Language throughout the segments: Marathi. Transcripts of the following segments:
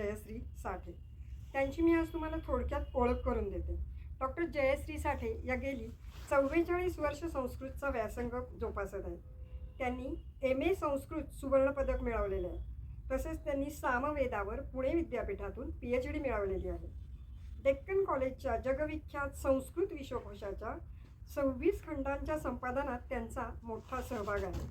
जयश्री साठे. त्यांची मी आज तुम्हाला थोडक्यात ओळख करून देते. डॉक्टर जयश्री साठे या गेली चव्वेचाळीस वर्ष संस्कृतचा व्यासंग जोपासत आहेत. त्यांनी एम ए संस्कृत सुवर्णपदक मिळवलेले आहे. तसेच त्यांनी सामवेदावर पुणे विद्यापीठातून पी एच डी मिळवलेली आहे. डेक्कन कॉलेजच्या जगविख्यात संस्कृत विश्वकोशाच्या सव्वीस खंडांच्या संपादनात त्यांचा मोठा सहभाग आहे.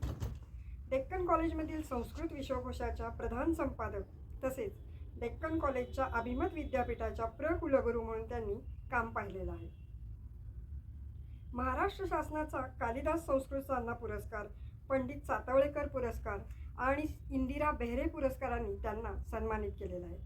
डेक्कन कॉलेजमधील संस्कृत विश्वकोशाच्या प्रधान संपादक तसेच डेक्कन कॉलेजच्या अभिमत विद्यापीठाच्या प्र कुलगुरू म्हणून त्यांनी काम पाहिलेलं आहे. महाराष्ट्र शासनाचा कालिदास संस्कृत साधना पुरस्कार पंडित सातवळेकर पुरस्कार आणि इंदिरा बेहरे पुरस्कारांनी त्यांना सन्मानित केलेलं आहे.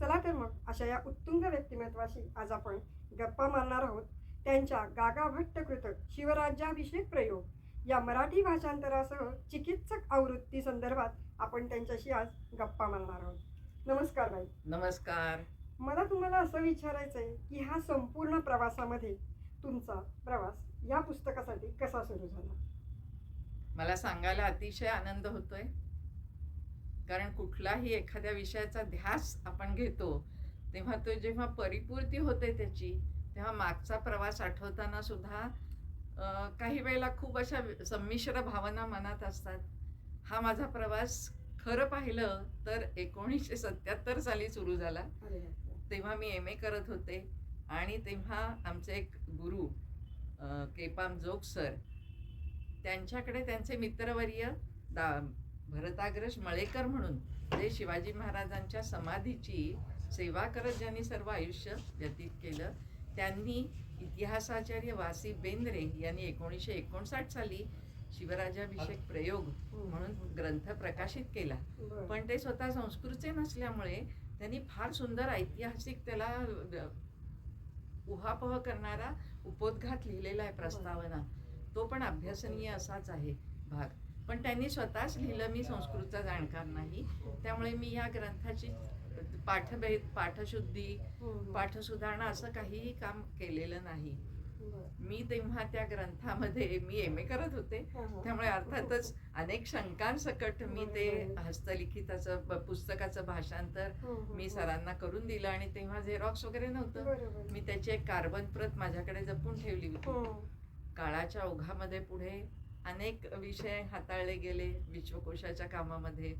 चला तर मग अशा या उत्तुंग व्यक्तिमत्वाशी आज आपण गप्पा मारणार आहोत. त्यांच्या गागाभट्ट कृतक शिवराज्याभिषेक प्रयोग या मराठी भाषांतरासह चिकित्सक आवृत्ती संदर्भात आपण त्यांच्याशी आज गप्पा मारणार आहोत. नमस्कार बाई. नमस्कार. मला तुम्हाला असं विचारायचं आहे की हा संपूर्ण प्रवासामध्ये तुमचा प्रवास या पुस्तकासाठी कसा सुरू झाला? मला सांगायला अतिशय आनंद होतोय. कारण कुठलाही एखाद्या विषयाचा ध्यास आपण घेतो तेव्हा तो जेव्हा परिपूर्ती होते त्याची तेव्हा मागचा प्रवास आठवताना सुद्धा काही वेळेला खूप अशा संमिश्र भावना मनात असतात. हा माझा प्रवास खरं पाहिलं तर एकोणीसशे सत्याहत्तर साली सुरू झाला. तेव्हा मी एम ए करत होते आणि तेव्हा आमचे एक गुरु केपाम जोग सर त्यांच्याकडे त्यांचे मित्रवर्य दा भरताग्रज मळेकर म्हणून जे शिवाजी महाराजांच्या समाधीची सेवा करत ज्यांनी सर्व आयुष्य व्यतीत केलं त्यांनी इतिहासाचार्य वासी बेंद्रे यांनी एकोणीसशे एकोणसाठ साली शिवराजाभिषेक प्रयोग म्हणून ग्रंथ प्रकाशित केला. पण ते स्वतः संस्कृतचे नसल्यामुळे त्यांनी फार सुंदर ऐतिहासिक त्याला उहापोह करणारा उपोद्घात लिहिलेला आहे प्रस्तावना. तो पण अभ्यासनीय असाच आहे भाग. पण त्यांनी स्वतःच लिहिलं मी संस्कृतचा जाणकार नाही. त्यामुळे मी या ग्रंथाची पाठभेद पाठशुद्धी. पाठसुधारणा असं काहीही काम केलेलं नाही. तेव्हा त्या ग्रंथामध्ये मी एम ए करत होते हा, हा. त्यामुळे अर्थातच अनेक शंकांसकट मी ते बरोबर. हस्तलिखिताचं पुस्तकाचं भाषांतर मी. सरांना करून दिलं आणि तेव्हा झेरॉक्स वगैरे नव्हतं. मी त्याची एक कार्बन प्रत माझ्याकडे जपून ठेवली होती. काळाच्या ओघामध्ये पुढे अनेक विषय हाताळले गेले विश्वकोशाच्या कामामध्ये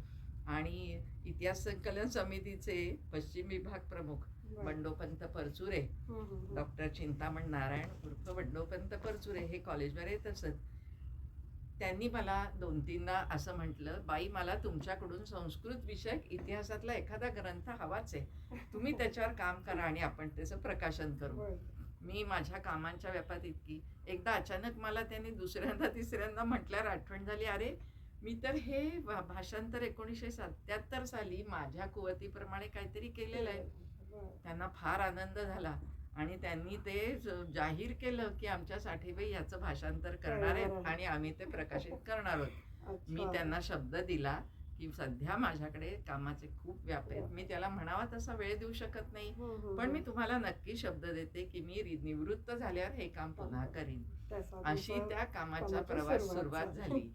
आणि इतिहास संकलन समितीचे पश्चिम विभाग प्रमुख. बंडोपंत परचुरे. डॉक्टर चिंतामण नारायण उर्फ बंडोपंत परचुरे हे कॉलेजवर येत असत त्यांनी मला दोन तीनदा असं म्हटलं बाई मला तुमच्याकडून संस्कृत विषयक इतिहासातला एखादा ग्रंथ हवाच आहे तुम्ही त्याच्यावर काम करा आणि आपण त्याचं प्रकाशन करू. मी माझ्या कामांच्या व्यापात इतकी एकदा अचानक मला त्यांनी दुसऱ्यांदा तिसऱ्यांदा म्हटल्यावर आठवण झाली अरे मी तर हे भाषांतर एकोणीसशे सत्याहत्तर साली माझ्या कुवतीप्रमाणे काहीतरी केलेलं आहे. त्यांना फार आनंद झाला. आणि त्यांनी ते जाहीर केलं की आमच्या साठेबाई याचं भाषांतर करणार आहेत आणि आम्ही ते प्रकाशित करणार आहोत. मी. त्यांना शब्द दिला की सध्या माझ्याकडे कामाचे खूप व्याप आहेत. मी त्याला म्हणावा तसा वेळ देऊ शकत नाही. हम्म, हम्म, पण मी. तुम्हाला नक्की शब्द देते की मी निवृत्त झाल्यावर हे काम पुन्हा करीन. अशी त्या कामाचा प्रवास सुरुवात. झाली.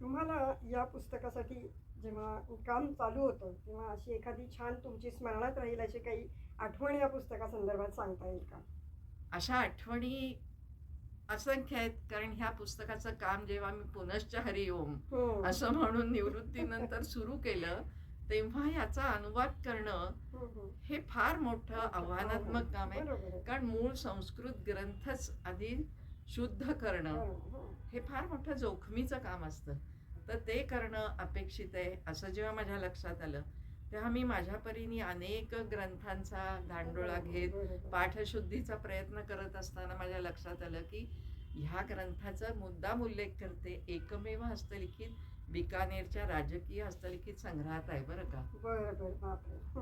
तुम्हाला या पुस्तकासाठी जेव्हा काम चालू होतं तेव्हा अशी एखादी छान तुमची स्मरणात राहील अशी काही आठवण या पुस्तकासंदर्भात सांगता येईल का अशा आठवणी असंख्य आहेत कारण ह्या पुस्तकाचं काम जेव्हा मी पुनश्च हरिओम हम्म. असं म्हणून निवृत्तीनंतर सुरू केलं तेव्हा याचा अनुवाद करणं हम्म, हम्म. हे फार मोठं आव्हानात्मक काम आहे. कारण मूळ संस्कृत ग्रंथच आधी शुद्ध करणं. हे फार मोठं जोखमीचं काम असतं तर ते करणं अपेक्षित आहे असं जेव्हा माझ्या लक्षात आलं तेव्हा मी माझ्या परीने अनेक ग्रंथांचा धांडोळा घेत. पाठशुद्धीचा प्रयत्न करत असताना माझ्या लक्षात आलं की ह्या ग्रंथाचा मुद्दाम उल्लेख करते एकमेव हस्तलिखित बिकानेरच्या राजकीय हस्तलिखित संग्रहात आहे बरं का.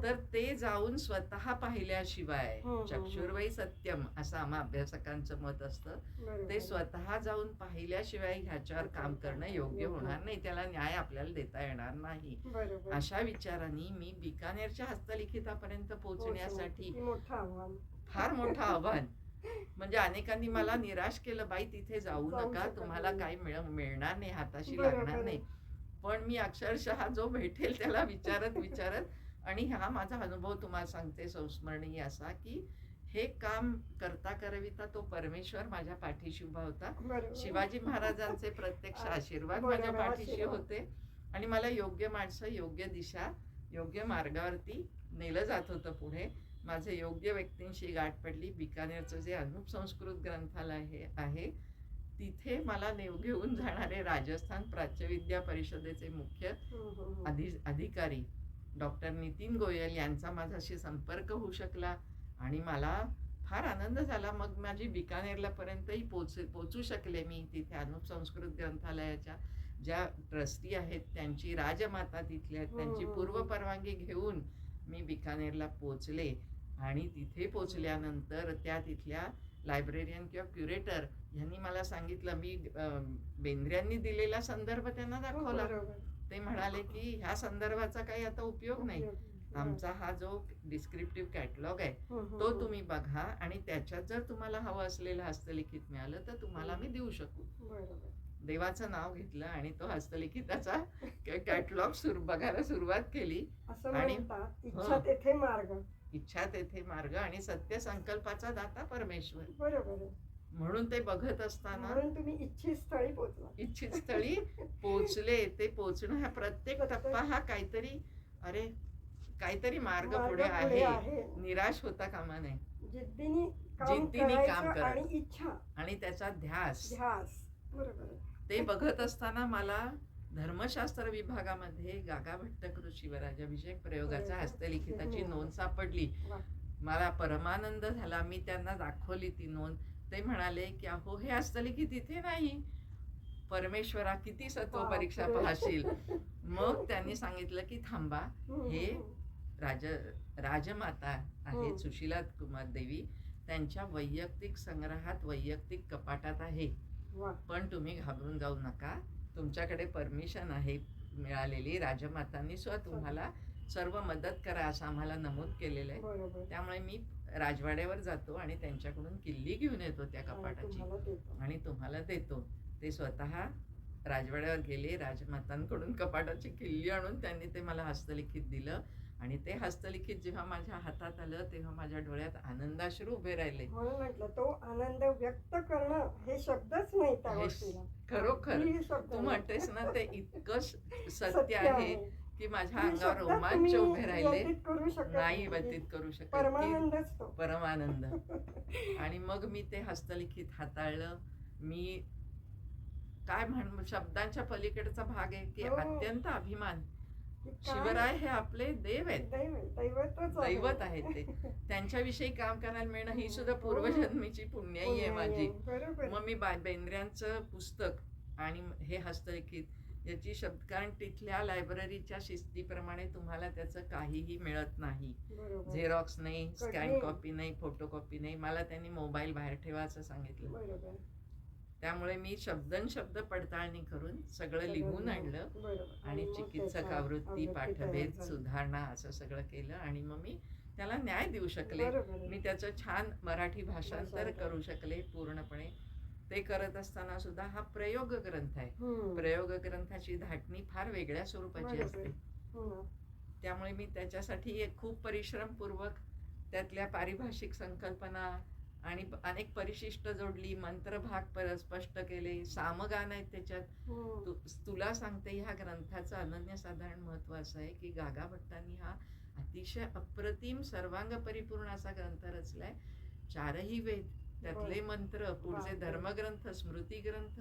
तर ते जाऊन स्वतः पाहिल्याशिवाय हो, हो, हो. चक्षुर्वै सत्यम असं आम्हा अभ्यासकांचं मत असतं. ते स्वतः जाऊन पाहिल्याशिवाय ह्याच्यावर काम करणं योग्य होणार नाही. त्याला न्याय आपल्याला देता येणार नाही. अशा विचारांनी मी बिकानेरच्या हस्तलिखितापर्यंत पोहोचण्यासाठी मोठं आव्हान. फार मोठं आव्हान. म्हणजे अनेकांनी मला निराश केलं बाई तिथे जाऊ नका तुम्हाला. काही मिळ मिळणार नाही हाताशी लागणार. नाही पण मी अक्षरशः जो भेटेल त्याला विचारत विचारत आणि हा माझा अनुभव तुम्हाला सांगते संस्मरणीय असा की हे काम करता करविता तो परमेश्वर माझ्या पाठीशी उभा होता शिवाजी महाराजांचे प्रत्यक्ष आशीर्वाद माझ्या पाठीशी. होते आणि मला योग्य माणसं योग्य दिशा योग्य मार्गावरती नेलं जात होतं पुढे माझे योग्य व्यक्तींशी गाठ पडली बिकानेरचं जे अनुप संस्कृत ग्रंथालय आहे आहे तिथे मला नेव घेऊन जाणारे राजस्थान प्राच्यविद्या परिषदेचे मुख्य हम्म, हम्म, हम्म. अधि अधिकारी डॉक्टर नितीन गोयल यांचा माझ्याशी संपर्क होऊ शकला आणि मला फार आनंद झाला मग माझी बिकानेरला पर्यंतही पोच पोचू शकले मी तिथे अनुप संस्कृत ग्रंथालयाच्या ज्या ट्रस्टी आहेत त्यांची राजमाता तिथल्या आहेत, त्यांची. पूर्व परवानगी घेऊन मी बिकानेरला पोचले आणि तिथे पोचल्यानंतर त्या तिथल्या लायब्रेरियन किंवा क्युरेटर यांनी मला सांगितलं मी बेंद्र्यांनी दिलेला संदर्भ त्यांना हो, दाखवला. ते म्हणाले की ह्या संदर्भाचा काही आता उपयोग नाही. आमचा हा जो डिस्क्रिप्टिव्ह कॅटलॉग आहे हम्म, हम्म, तो. तुम्ही बघा आणि त्याच्यात जर तुम्हाला हवं असलेलं हस्तलिखित मिळालं तर तुम्हाला मी देऊ शकू. देवाचं नाव घेतलं आणि तो हस्तलिखिताचा कॅटलॉग सुरू बघायला सुरुवात केली आणि- इच्छा तेथे मार्ग. इच्छा तेथे मार्ग आणि सत्य संकल्पाचा दाता परमेश्वर. बरोबर. म्हणून ते बघत असताना म्हणून तुम्ही इच्छित स्थळी पोहोचला. इच्छित स्थळी पोचले ते पोचणं हा प्रत्येक टप्पा हा काहीतरी अरे काहीतरी मार्ग पुढे आहे. निराश होता कामा नये. जिद्दीने काम जिद्दीने काम करायचं करायचं. आणि इच्छा. आणि त्याचा ध्यास. ध्यास. बरोबर. ते बघत असताना मला धर्मशास्त्र विभागामध्ये गागा भट्टकृत शिवराजाभिषेक प्रयोगाचा बरोबर. हस्तलिखिताची हम्म. नोंद सापडली. मला परमानंद झाला मी त्यांना दाखवली ती नोंद ते म्हणाले की अहो हे हस्तलिखित इथे नाही परमेश्वरा किती सत्व परीक्षा. पाहशील मग त्यांनी सांगितलं की थांबा हम्म, हे- हम्म. राज राजमाता आहेत हम्म. सुशिला कुमार देवी त्यांच्या वैयक्तिक संग्रहात वैयक्तिक कपाटात आहे. पण तुम्ही घाबरून जाऊ नका तुमच्याकडे परमिशन आहे मिळालेली राजमातांनी सुद्धा तुम्हाला सर्व मदत करा असं आम्हाला नमूद केलेलं आहे. त्यामुळे मी राजवाड्यावर जातो आणि त्यांच्याकडून किल्ली घेऊन येतो त्या आणि कपाटाची. आणि तुम्हाला देतो. ते स्वतः राजवाड्यावर गेले राजमातांकडून कपाटाची किल्ली आणून त्यांनी ते मला हस्तलिखित दिलं. आणि ते हस्तलिखित जेव्हा माझ्या हातात आलं तेव्हा माझ्या डोळ्यात आनंदाश्रू उभे राहिले. म्हणून म्हटलं तो आनंद व्यक्त करणं हे शब्दच नाही खरोखर. तू. म्हणतेस ना ते इतकं सत्य आहे की माझ्या अंगावर रोमांच उभे राहिले. नाही. व्यतीत करू शकत परमानंद. आणि मग मी ते हस्तलिखित हाताळलं. मी काय म्हण शब्दांच्या पलीकडचा भाग आहे की हो. अत्यंत अभिमान. शिवराय हे आपले देव आहेत. दैवत आहेत ते. त्यांच्याविषयी काम करायला मिळणं ही सुद्धा पूर्वजन्मीची पुण्याई आहे माझी. मग मी बेंद्र्यांचं पुस्तक आणि हे हस्तलिखित याची शब्द कारण तिथल्या लायब्ररीच्या शिस्तीप्रमाणे तुम्हाला त्याचं काहीही मिळत नाही. झेरॉक्स नाही स्कॅन. कॉपी नाही फोटो कॉपी नाही. मला त्यांनी मोबाईल बाहेर ठेवा असं सांगितलं त्यामुळे मी शब्दन शब्द पडताळणी करून सगळं लिहून आणलं आणि चिकित्सक आवृत्ती पाठभेद. सुधारणा असं सगळं केलं आणि मग मी त्याला न्याय देऊ शकले. मी त्याचं छान मराठी भाषांतर. करू शकले पूर्णपणे ते करत असताना सुद्धा हा प्रयोग ग्रंथ आहे हम्म. प्रयोग ग्रंथाची धाटणी फार वेगळ्या स्वरूपाची. असते हो. त्यामुळे मी त्याच्यासाठी एक खूप परिश्रमपूर्वक त्यातल्या पारिभाषिक संकल्पना आणि अनेक परिशिष्ट जोडली मंत्रभाग पर स्पष्ट केले सामगान आहेत त्याच्यात. तु, तुला सांगते ह्या ग्रंथाचं अनन्यसाधारण महत्त्व असं आहे की गागा भट्टांनी हा अतिशय अप्रतिम सर्वांग परिपूर्ण असा ग्रंथ रचलाय चारही वेद त्यातले मंत्र पुढचे. धर्मग्रंथ स्मृती ग्रंथ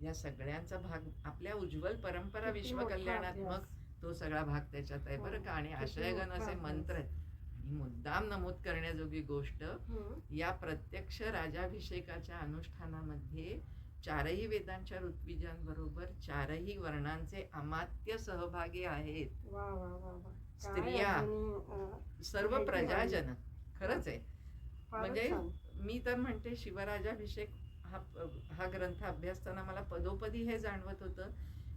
या सगळ्यांचा भाग आपल्या उज्ज्वल परंपरा किती विश्व मोठा कल्याणात्मक अभ्यास. तो सगळा भाग त्याच्यात आहे बरं का आणि आशयगण असे. मंत्र आहेत आणि मुद्दाम नमूद करण्याजोगी गोष्ट. या प्रत्यक्ष राजाभिषेकाच्या अनुष्ठानामध्ये चारही वेदांच्या ऋत्विजांबरोबर चारही वर्णांचे अमात्य सहभागी आहेत. स्त्रिया सर्व प्रजाजन. खरंच आहे. म्हणजे. मी तर म्हणते शिवराजाभिषेक हा हा ग्रंथ अभ्यासताना मला पदोपदी हे जाणवत होतं.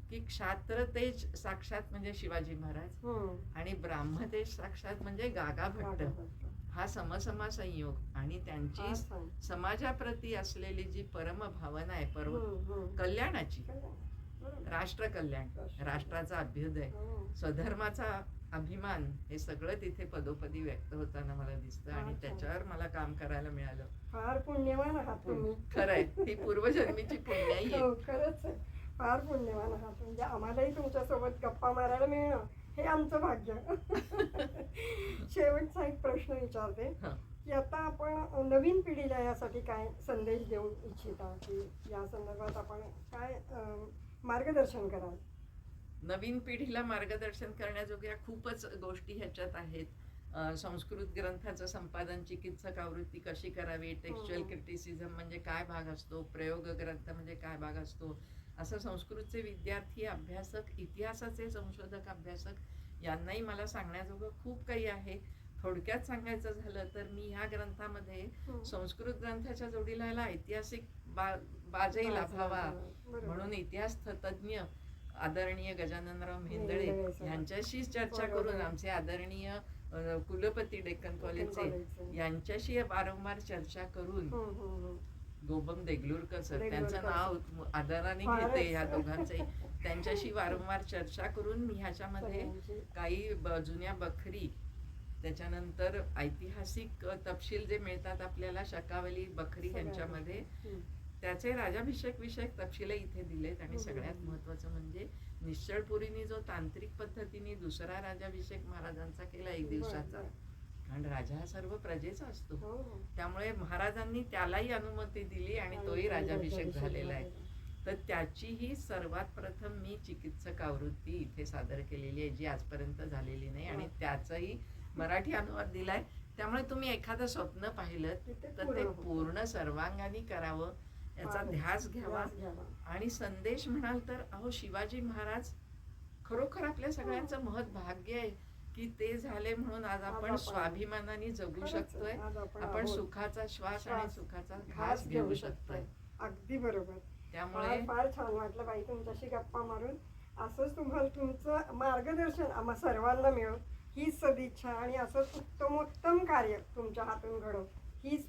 की क्षात्र तेज साक्षात म्हणजे शिवाजी महाराज हम्म. आणि ब्राह्मतेज साक्षात म्हणजे गागा भट्ट. हा समसमा संयोग आणि त्यांची. समाजाप्रती असलेली जी परम भावना आहे हम्म. कल्याणाची. राष्ट्रकल्याण राष्ट्रकल्याण. राष्ट्राचा अभ्युदय हो. स्वधर्माचा अभिमान हे सगळं तिथे पदोपदी व्यक्त होताना मला दिसतं आणि. त्याच्यावर मला काम करायला मिळालं फार पुण्यवान आहात तुम्ही खरंय ही पूर्वजन्मीची पुण्याई आहे हो खरंच फार पुण्यवान आहात. म्हणजे आम्हालाही तुमच्यासोबत गप्पा मारायला मिळणं हे आमचं भाग्य. शेवटचा एक प्रश्न विचारते. हा. की आता आपण नवीन पिढीला यासाठी काय संदेश देऊ इच्छिता? की या संदर्भात आपण काय मार्गदर्शन कराल? नवीन पिढीला मार्गदर्शन करण्याजोग्या खूपच गोष्टी ह्याच्यात आहेत. संस्कृत ग्रंथाचं संपादन चिकित्सक आवृत्ती कशी करावी टेक्स्च्युअल हम्म. क्रिटिसिझम म्हणजे काय भाग असतो प्रयोग ग्रंथ म्हणजे काय भाग असतो असं संस्कृतचे विद्यार्थी अभ्यासक इतिहासाचे संशोधक अभ्यासक यांनाही मला सांगण्याजोगं खूप काही आहे थोडक्यात सांगायचं झालं तर मी ह्या ग्रंथामध्ये हं. संस्कृत ग्रंथाच्या जोडीला याला ऐतिहासिक बा बाजही लाभावा. म्हणून इतिहास तज्ज्ञ आदरणीय गजाननराव सर. यांच्याशीच चर्चा. करून आमचे आदरणीय कुलपती डेक्कन कॉलेजचे. यांच्याशी वारंवार चर्चा करून हं, हं. गोबम देगलूरकर सर त्यांचं. नाव आदराने. घेते ह्या दोघांचे त्यांच्याशी वारंवार चर्चा करून मी ह्याच्यामध्ये. काही जुन्या बखरी त्याच्यानंतर ऐतिहासिक तपशील जे मिळतात आपल्याला शकावली बखरी यांच्यामध्ये हं. त्याचे राजाभिषेक विषयक तपशील इथे दिलेत आणि हम्म. सगळ्यात महत्वाचं म्हणजे निश्चळपुरीने जो तांत्रिक पद्धतीने दुसरा राजाभिषेक महाराजांचा केला एक दिवसाचा कारण राजा हा सर्व प्रजेचा असतो. हो. त्यामुळे महाराजांनी त्यालाही अनुमती दिली आणि तोही राजाभिषेक झालेला आहे तर त्याचीही सर्वात प्रथम मी चिकित्सक आवृत्ती इथे सादर केलेली आहे जी आजपर्यंत झालेली नाही आणि वा. त्याचाही मराठी अनुवाद दिलाय त्यामुळे तुम्ही एखादं स्वप्न पाहिलं तर ते. पूर्ण सर्वांगाने करावं याचा. ध्यास घ्यावा ध्यास घ्यावा. आणि संदेश म्हणाल तर अहो शिवाजी महाराज खरोखर आपल्या सगळ्यांचं महत् भाग्य आहे की ते झाले म्हणून आज आपण स्वाभिमानाने जगू शकतोय. आपण. सुखाचा श्वास आणि सुखाचा घास घेऊ शकतोय. अगदी बरोबर. त्यामुळे फार छान वाटलं बाई तुमच्याशी गप्पा मारून. असंच तुम्हाला तुमचं मार्गदर्शन आम्हा सर्वांना मिळो हीच सदिच्छा आणि असंच उत्तमोत्तम कार्य तुमच्या हातून घडो हीच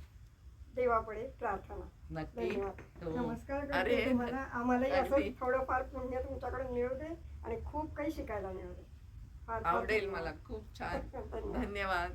देवापुढे प्रार्थना. धन्यवाद. हो. नमस्कार करते अरे, तुम्हाला. आम्हालाही. असं थोडंफार पुण्य तुमच्याकडे मिळू दे आणि खूप काही शिकायला मिळू दे. आवडेल. मला. खूप छान. धन्यवाद.